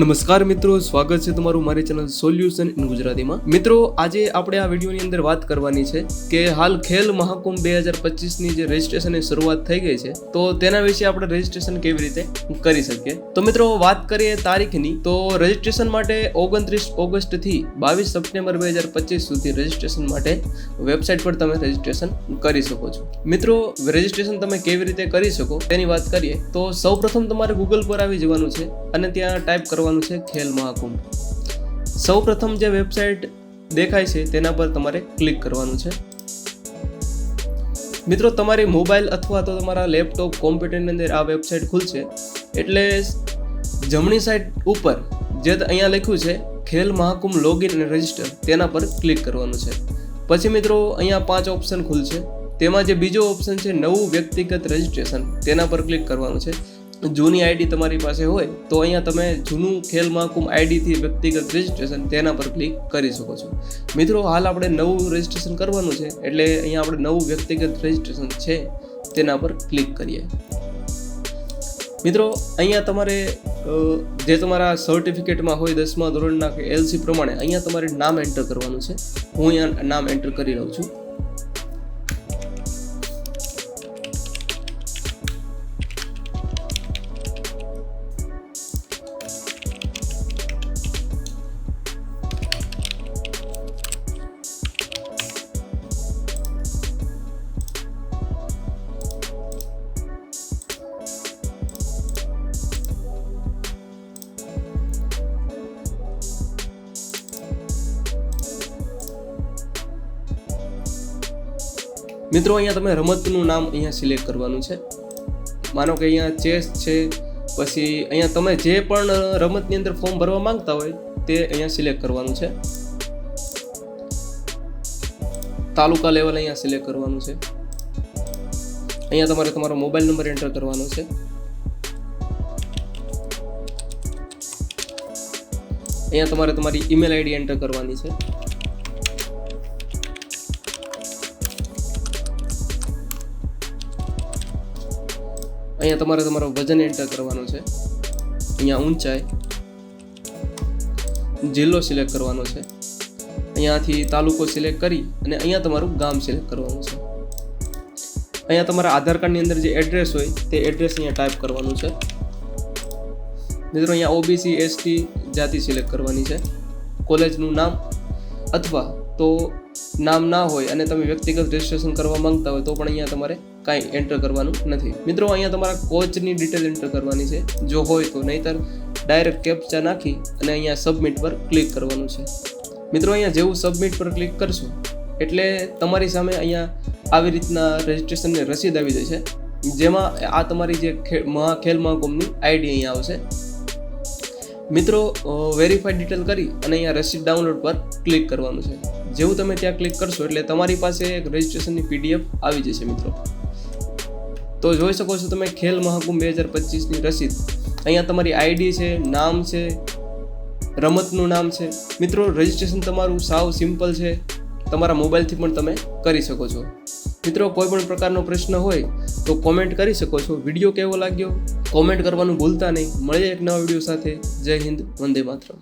નમસ્કાર મિત્રો, સ્વાગત છે તમારું મારી ચેનલ સોલ્યુશન ઇન ગુજરાતીમાં. મિત્રો, આજે આપણે આ વિડીયોની અંદર વાત કરવાની છે કે હાલ ખેલ મહાકુંભ બે હજાર પચીસની જે રજિસ્ટ્રેશનની શરૂઆત થઈ ગઈ છે, તો તેના વિશે આપણે રજિસ્ટ્રેશન કેવી રીતે કરી શકીએ? તો મિત્રો, વાત કરીએ તારીખની, તો રજિસ્ટ્રેશન માટે ઓગણત્રીસ ઓગસ્ટથી બાવીસ સપ્ટેમ્બર બે હજાર પચીસ સુધી રજિસ્ટ્રેશન માટે વેબસાઇટ પર તમે રજિસ્ટ્રેશન કરી શકો છો. મિત્રો રજિસ્ટ્રેશન તમે કેવી રીતે કરી શકો, તેની વાત કરીએ, તો સૌપ્રથમ તમારે ગૂગલ પર આવી જવાનું છે, અને ત્યાં ટાઈપ કરવાનું છે ખેલ મહાકુંભ. સૌપ્રથમ જે વેબસાઇટ દેખાય છે તેના પર તમારે ક્લિક કરવાનું છે. મિત્રો, તમારી મોબાઈલ અથવા તો તમારા લેપટોપ, કોમ્પ્યુટરની અંદર આ વેબસાઇટ ખુલશે. એટલે જમણી સાઈડ ઉપર જે અહીંયા લખ્યું છે, ખેલ મહાકુંભ લોગિન અને રજિસ્ટર તેના પર ક્લિક કરવાનું છે. પછી મિત્રો, અહીંયા પાંચ ઓપ્શન ખુલશે. તેમાં જે બીજો ઓપ્શન છે, નવું વ્યક્તિગત રજિસ્ટ્રેશન તેના પર ક્લિક કરવાનું છે. જૂની આઈડી તમારી પાસે હોય, તો અહીંયા તમે જૂનું ખેલ મહાકુંભ આઈડીથી વ્યક્તિગત રજિસ્ટ્રેશન તેના પર ક્લિક કરી શકો છો. મિત્રો, હાલ આપણે નવું રજિસ્ટ્રેશન કરવાનું છે, એટલે અહીંયા આપણે નવું વ્યક્તિગત રજિસ્ટ્રેશન છે, તેના પર ક્લિક કરીએ. મિત્રો, અહીંયા તમારે જે તમારા સર્ટિફિકેટમાં હોય દસમા ધોરણના કે એલસી પ્રમાણે, અહીંયા તમારે નામ એન્ટર કરવાનું છે. હું અહીંયા નામ એન્ટર કરી રહ્યો છું. મિત્રો, અહીંયા તમે રમતનું નામ અહીંયા સિલેક્ટ કરવાનું છે. માનો કે અહીંયા ચેસ છે, પછી અહીંયા તમે જે પણ રમતની અંદર ફોર્મ ભરવા માંગતા હોય તે અહીંયા સિલેક્ટ કરવાનું છે. તાલુકા લેવલ અહીંયા સિલેક્ટ કરવાનું છે. અહીંયા તમારે તમારો મોબાઈલ નંબર એન્ટર કરવાનો છે. અહીંયા તમારે તમારી ઈમેલ આઈડી એન્ટર કરવાની છે. અહીંયા તમારે તમારો વજન એન્ટર કરવાનું છે. અહીંયા ઊંચાઈ. જિલ્લો સિલેક્ટ કરવાનો છે. અહીંયાથી તાલુકો સિલેક્ટ કરી અને અહીંયા તમારું ગામ સિલેક્ટ કરવાનું છે. અહીંયા તમારા આધાર કાર્ડની અંદર જે એડ્રેસ હોય તે એડ્રેસ અહીંયા ટાઈપ કરવાનું છે. મિત્રો અહીંયા ઓબીસી એસટી જાતિ સિલેક્ટ કરવાની છે. કોલેજનું નામ અથવા તો નામ ના હોય અને તમે વ્યક્તિગત રજિસ્ટ્રેશન કરવા માંગતા હોય તો પણ અહીંયા તમારે કાંઈ એન્ટર કરવાનું નથી. મિત્રો, અહીંયા તમારા કોચની ડિટેલ એન્ટર કરવાની છે. જો હોય તો નહીતર ડાયરેક્ટ કેપ્ચા નાખી અને અહીંયા સબમિટ પર ક્લિક કરવાનું છે. મિત્રો, અહીંયા જેવું સબમિટ પર ક્લિક કરશો, એટલે તમારી સામે અહીંયા આવી રીતના રજિસ્ટ્રેશનની રસીદ આવી જશે જેમાં આ તમારી જે મહા ખેલ મહાકુંભની આઈડી અહીંયા આવશે. મિત્રો વેરીફાઈડ ડિટેલ કરી અને અહીંયા રસીદ ડાઉનલોડ પર ક્લિક કરવાનું છે. જેવું તમે ત્યાં ક્લિક કરશો, એટલે તમારી પાસે એક રજિસ્ટ્રેશનની પીડીએફ આવી જશે, મિત્રો. તો જોઈ શકો છો તમે ખેલ મહાકુંભ બે હજાર પચીસની રસીદ. અહીંયા તમારી આઈડી છે, નામ છે, રમતનું નામ છે. મિત્રો રજિસ્ટ્રેશન તમારું સાવ સિમ્પલ છે. તમારા મોબાઈલથી પણ તમે કરી શકો છો. મિત્રો, કોઈ પણ પ્રકારનો પ્રશ્ન હોય તો કોમેન્ટ કરી શકો છો. વીડિયો કેવો લાગ્યો? કોમેન્ટ કરવાનું ભૂલતા નહીં. મળીએ એક નવા વીડિયો સાથે. જય હિન્દ, વંદે માતરમ.